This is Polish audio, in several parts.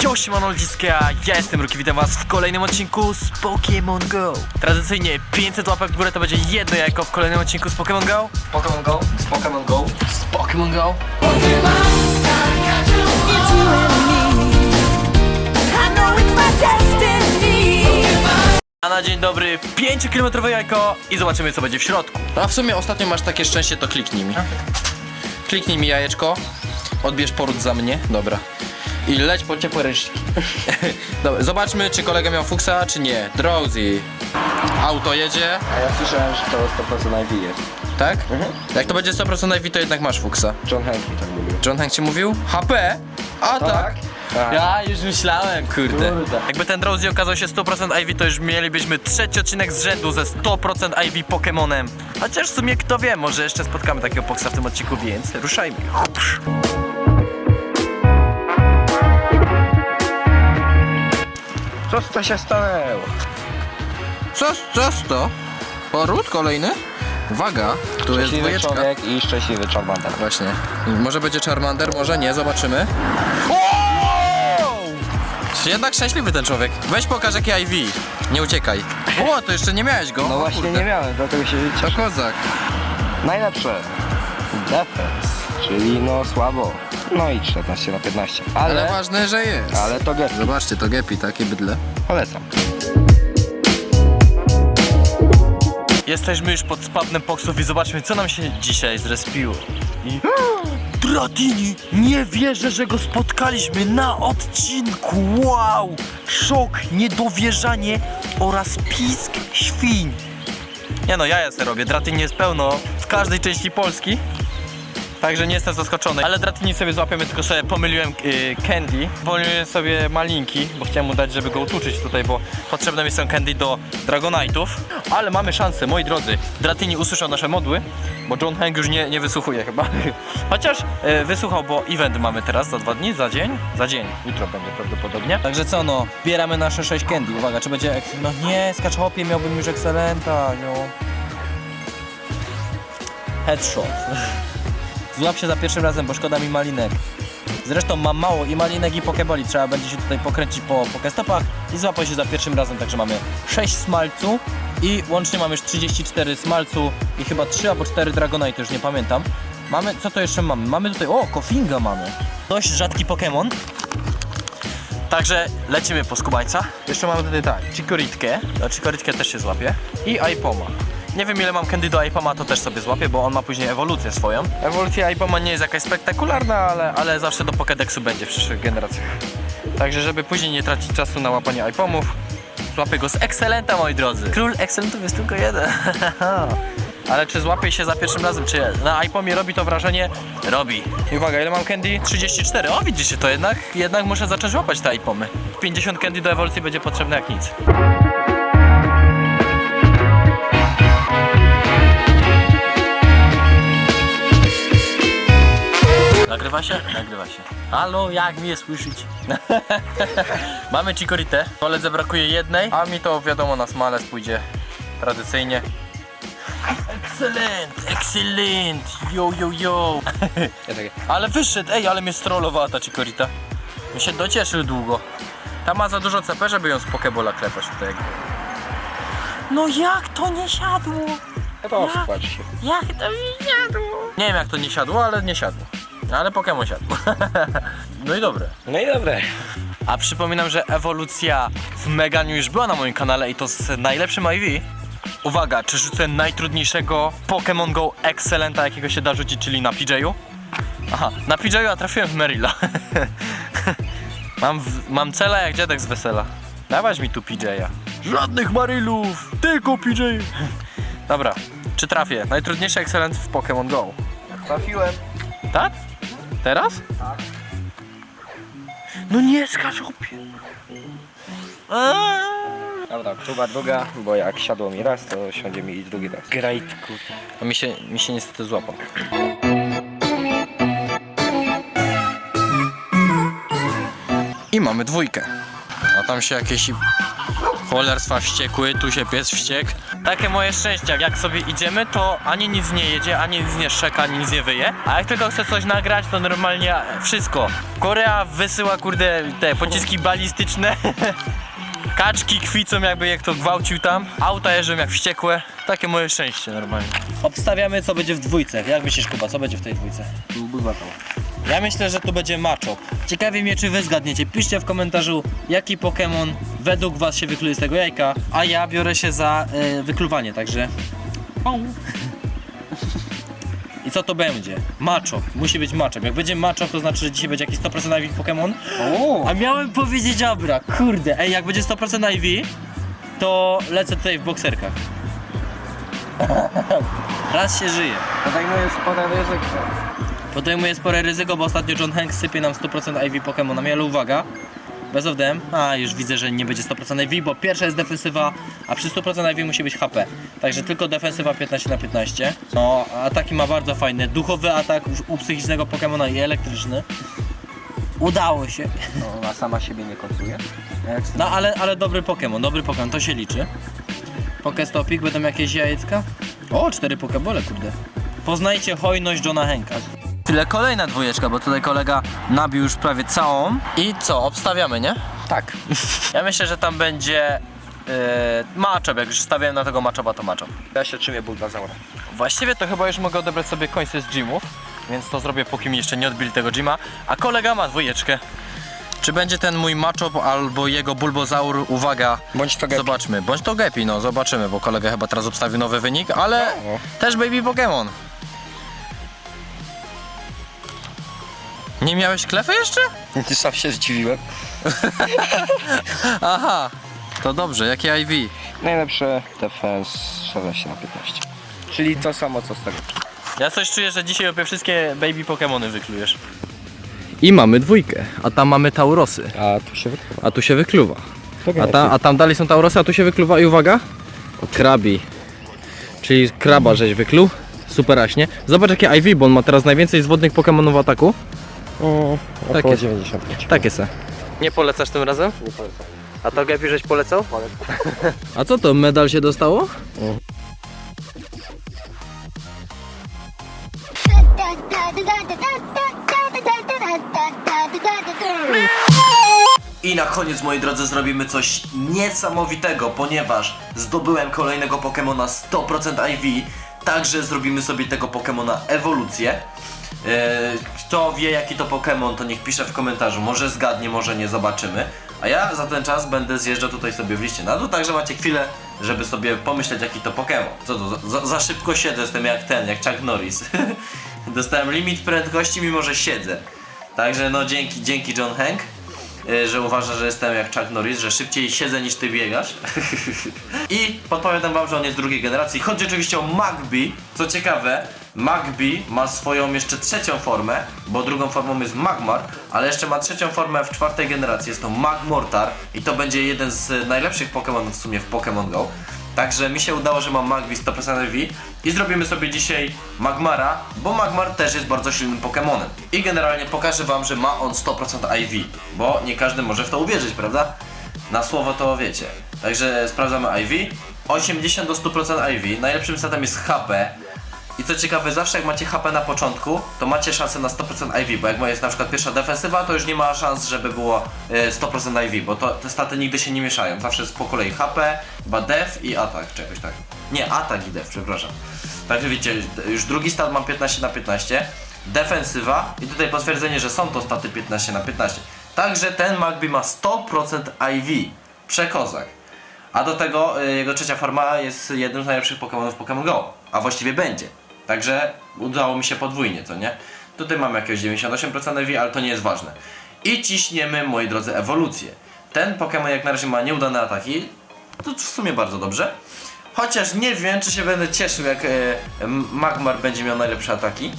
Yo, siemano ludziska, ja jestem Ruki, witam was w kolejnym odcinku z Pokémon Go. Tradycyjnie 500 łapek w górę to będzie jedno jajko w kolejnym odcinku z Pokémon Go. Pokémon Go, z Pokémon Go. Z Pokémon Go. A na dzień dobry 5 km jajko i zobaczymy co będzie w środku. A w sumie ostatnio masz takie szczęście, to kliknij mi. Kliknij mi jajeczko, odbierz poród za mnie, dobra. I leć po ciepłe resztki. dobra, zobaczmy czy kolega miał fuksa, czy nie. Drowsy. Auto jedzie, A ja słyszałem, że to 100% IV jest. tak? Jak to będzie 100% IV, to jednak masz fuksa. John Henry tak mówił. John Hank ci mówił? HP? A tak? Tak. Ja już myślałem, kurde. Kurde. Jakby ten Drowsy okazał się 100% IV, to już mielibyśmy trzeci odcinek z rzędu ze 100% IV Pokémonem. Chociaż w sumie kto wie, może jeszcze spotkamy takiego Poksa w tym odcinku, więc ruszajmy. Hupsz. Co to się stanęło? Co, co to? Poród kolejny? Uwaga, tu jest Szczęśliwy dwójeczka. człowiek i szczęśliwy Charmander. Właśnie. Może będzie Charmander, może nie, zobaczymy. Jednak szczęśliwy ten człowiek. Weź pokaż jakie IV. Nie uciekaj. O, to jeszcze nie miałeś go. No O właśnie kurde. nie miałem, dlatego się To kozak. Najlepsze. Defense, czyli no słabo. No i 14 na 15. Ale Ale, ważne, że jest. ale to get. Zobaczcie, to Gepi, takie bydle. Polecam. Jesteśmy już pod spadnem Poksów i zobaczmy co nam się dzisiaj zrespiło. I... Dratini! Nie wierzę, że go spotkaliśmy na odcinku! Wow! Szok, niedowierzanie oraz pisk świń. Nie no, ja ja sobie robię. Dratini jest pełno w każdej części Polski. Także nie jestem zaskoczony. Ale Dratini sobie złapiemy, tylko sobie pomyliłem y, Candy. Pomyliłem sobie malinki, bo chciałem mu dać, żeby go utuczyć tutaj, bo potrzebne mi są Candy do Dragonite'ów. Ale mamy szansę, moi drodzy. Dratini usłyszał nasze modły, bo John Hank już nie, nie wysłuchuje chyba. Chociaż y, wysłuchał, bo event mamy teraz za dwa dni, za dzień. Za dzień, jutro będzie prawdopodobnie. Także co no, bieramy nasze 6 Candy. Uwaga, czy będzie... No nie, skacz hopie, miałbym już Excelenta, no. Headshot. Złap się za pierwszym razem, bo szkoda mi malinek. Zresztą mam mało i malinek i pokeboli. Trzeba będzie się tutaj pokręcić po pokestopach i złapać się za pierwszym razem. Także mamy 6 smalcu i łącznie mamy już 34 smalcu i chyba 3 albo 4 dragonite, już nie pamiętam. Mamy, co to jeszcze mamy? Mamy tutaj, o, kofinga mamy. Dość rzadki Pokémon. Także lecimy po skubańca. Jeszcze mamy tutaj tak, Chikoritkę. No, Chikoritkę też się złapie. I Aipoma. Nie wiem ile mam Candy do Aipoma, to też sobie złapię, bo on ma później ewolucję swoją. Ewolucja Aipoma nie jest jakaś spektakularna, ale, ale zawsze do Pokédexu będzie w przyszłych generacjach. Także żeby później nie tracić czasu na łapanie Aipomów, złapię go z Excelenta, moi drodzy. Król Excelentów jest tylko jeden. Ale czy złapie się za pierwszym razem, czy na iPomie robi to wrażenie? Robi. I uwaga, ile mam candy? 34. O, widzicie to jednak, jednak muszę zacząć łapać te iPomy. 50 candy do ewolucji będzie potrzebne jak nic. Nagrywa się? Nagrywa się. Halo, jak mnie słyszeć? Mamy Chikorite. Koledze brakuje jednej, a mi to wiadomo na smalec pójdzie tradycyjnie. Excellent, excellent, yo, yo, yo. Ale wyszedł, ej, ale mnie strollowała ta Chikorita. Mi się docieszył długo. Ta ma za dużo CP, żeby ją z Pokebola klepać tutaj. No jak to nie siadło? to patrz się. Jak to nie siadło? Nie wiem jak to nie siadło, ale nie siadło. Ale Pokémon siadł. no i dobre. No i dobre. A przypominam, że ewolucja w Meganiu już była na moim kanale i to z najlepszym IV. Uwaga, czy rzucę najtrudniejszego Pokémon Go Excellenta, jakiego się da rzucić, czyli na PJ-u? Aha, na PJ-u, a trafiłem w Merilla. mam, w, mam cela jak dziadek z wesela. Dawać mi tu PJ-a. Żadnych Marylów, tylko PJ. Dobra, czy trafię? Najtrudniejszy Excellent w Pokémon Go. Trafiłem. Tak? Teraz? Tak. No nie skacz opie. Dobra, próba druga, bo jak siadło mi raz, to siądzie mi i drugi raz. Great kurde. A mi się, mi się niestety złapał. I mamy dwójkę. A tam się jakieś Cholerstwa wściekły, tu się pies wściekł. Takie moje szczęście, jak sobie idziemy, to ani nic nie jedzie, ani nic nie szczeka, ani nic nie wyje. A jak tylko chce coś nagrać, to normalnie wszystko. Korea wysyła, kurde, te pociski balistyczne. Kaczki kwicą jakby jak to gwałcił tam. Auta jeżdżą jak wściekłe. Takie moje szczęście normalnie. Obstawiamy co będzie w dwójce. Jak myślisz Kuba, co będzie w tej dwójce? Ja myślę, że tu będzie Machop. Ciekawi mnie, czy wy zgadniecie. Piszcie w komentarzu, jaki Pokémon według was się wykluje z tego jajka, a ja biorę się za e, wykluwanie, także... I co to będzie? Machop. Musi być Machop. Jak będzie Machop, to znaczy, że dzisiaj będzie jakiś 100% IV Pokémon. A miałem powiedzieć Abra. Kurde. Ej, jak będzie 100% IV, to lecę tutaj w bokserkach. Raz się żyje. Podejmuję spore ryzyko. Podejmuję spore ryzyko, bo ostatnio John Hanks sypie nam 100% IV Pokémonami, ale uwaga, bez of them, a już widzę, że nie będzie 100% IV, bo pierwsza jest defensywa, a przy 100% IV musi być HP. Także tylko defensywa 15 na 15. No, ataki ma bardzo fajne. Duchowy atak u psychicznego Pokémona i elektryczny. Udało się. No, ona sama siebie nie kontuje. Jak No ale, ale dobry Pokémon, dobry Pokémon, to się liczy. Pokestopik, będą jakieś jajecka? O, cztery Pokebole, kurde. Poznajcie hojność Johna Henka. Tyle kolejna dwójeczka, bo tutaj kolega nabił już prawie całą. I co, obstawiamy, nie? Tak. Ja myślę, że tam będzie yy, matchup. Jak już stawiałem na tego matchupa, to matchup. Ja się trzymię Bulbazaura. Właściwie to chyba już mogę odebrać sobie końce z gymów, więc to zrobię póki mi jeszcze nie odbili tego gyma, a kolega ma dwójeczkę. Czy będzie ten mój matchup albo jego bulbozaur? Uwaga, Bądź to Gepi. zobaczmy. Bądź to Gepi, no zobaczymy, bo kolega chyba teraz obstawił nowy wynik, ale No. też Baby Pokémon. Nie miałeś klefy jeszcze? Sam się zdziwiłem. Aha, to dobrze, jakie IV? Najlepsze defense 16 na 15. Czyli to samo co z tego. Ja coś czuję, że dzisiaj opie wszystkie Baby Pokémony wyklujesz. I mamy dwójkę, a tam mamy Taurosy, A tu się wykrywa. a tu się wykluwa. A, ta, a tam dalej są Taurosy, a tu się wykluwa i uwaga, krabi. Czyli kraba żeś wykluł, superaśnie. Zobacz jakie IV, bo on ma teraz najwięcej z wodnych Pokémonów w ataku. O, Tak około jest. 95. Takie se. Nie polecasz tym razem? Nie polecam. A to Gepi żeś polecał? A co to, medal się dostało? I na koniec, moi drodzy, zrobimy coś niesamowitego, ponieważ zdobyłem kolejnego Pokemona 100% IV, także zrobimy sobie tego Pokemona ewolucję. Eee, kto wie jaki to Pokemon, to niech pisze w komentarzu, może zgadnie, może nie, zobaczymy. A ja za ten czas będę zjeżdżał tutaj sobie w liście na dół, także macie chwilę, żeby sobie pomyśleć jaki to Pokemon. Co to, za, za, szybko siedzę, jestem jak ten, jak Chuck Norris. Dostałem limit prędkości, mimo że siedzę. Także no dzięki, dzięki John Hank y, że uważa, że jestem jak Chuck Norris, że szybciej siedzę niż ty biegasz. I podpowiadam wam, że on jest drugiej generacji. Chodzi oczywiście o Magby. Co ciekawe, Magby ma swoją jeszcze trzecią formę, bo drugą formą jest Magmar, ale jeszcze ma trzecią formę w czwartej generacji. Jest to Magmortar i to będzie jeden z najlepszych Pokémonów w sumie w Pokémon Go. Także mi się udało, że mam Magby 100% IV i zrobimy sobie dzisiaj Magmara, bo Magmar też jest bardzo silnym Pokémonem. I generalnie pokażę wam, że ma on 100% IV, bo nie każdy może w to uwierzyć, prawda? Na słowo to wiecie. Także sprawdzamy IV. 80 do 100% IV. Najlepszym statem jest HP. I co ciekawe, zawsze jak macie HP na początku, to macie szansę na 100% IV, bo jak jest na przykład pierwsza defensywa, to już nie ma szans, żeby było e, 100% IV, bo to, te staty nigdy się nie mieszają. Zawsze jest po kolei HP, chyba def i atak, czegoś tak. Nie, atak i def, przepraszam. Także widzicie, już drugi stat mam 15 na 15, defensywa i tutaj potwierdzenie, że są to staty 15 na 15. Także ten Magby ma 100% IV. Przekozak. A do tego y, jego trzecia forma jest jednym z najlepszych Pokémonów Pokémon Go. A właściwie będzie. Także udało mi się podwójnie, co nie? Tutaj mamy jakieś 98% EV, ale to nie jest ważne. I ciśniemy, moi drodzy, ewolucję. Ten Pokémon jak na razie ma nieudane ataki. To w sumie bardzo dobrze. Chociaż nie wiem, czy się będę cieszył, jak y, Magmar będzie miał najlepsze ataki.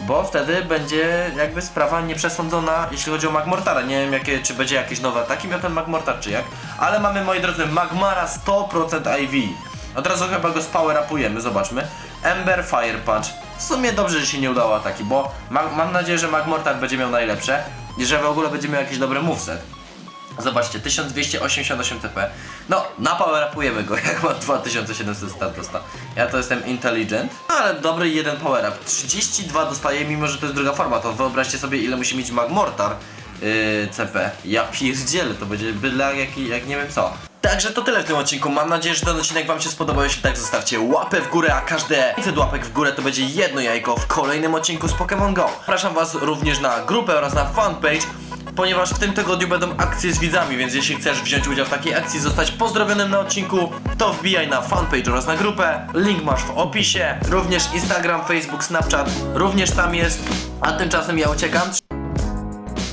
Bo wtedy będzie jakby sprawa nieprzesądzona, jeśli chodzi o Magmortara. Nie wiem, jakie, czy będzie jakieś nowe ataki miał ten Magmortar, czy jak. Ale mamy, moi drodzy, Magmara 100% IV. Od razu chyba go spower-upujemy, zobaczmy. Ember Fire Punch. W sumie dobrze, że się nie udało ataki, bo ma mam nadzieję, że Magmortar będzie miał najlepsze i że w ogóle będzie miał jakiś dobry moveset. Zobaczcie, 1288 CP. No, napowerupujemy go, jak ma 2700 statusta. Ja to jestem intelligent, ale dobry jeden power up. 32 dostaje, mimo że to jest druga forma. To wyobraźcie sobie, ile musi mieć Magmortar yy, CP. Ja pierdzielę, to będzie byle jak, jak nie wiem co. Także to tyle w tym odcinku. Mam nadzieję, że ten odcinek Wam się spodobał. Jeśli tak, zostawcie łapę w górę, a każde 500 łapek w górę to będzie jedno jajko w kolejnym odcinku z Pokémon Go. Zapraszam Was również na grupę oraz na fanpage, ponieważ w tym tygodniu będą akcje z widzami, więc jeśli chcesz wziąć udział w takiej akcji, zostać pozdrowionym na odcinku, to wbijaj na fanpage oraz na grupę. Link masz w opisie. Również Instagram, Facebook, Snapchat również tam jest. A tymczasem ja uciekam.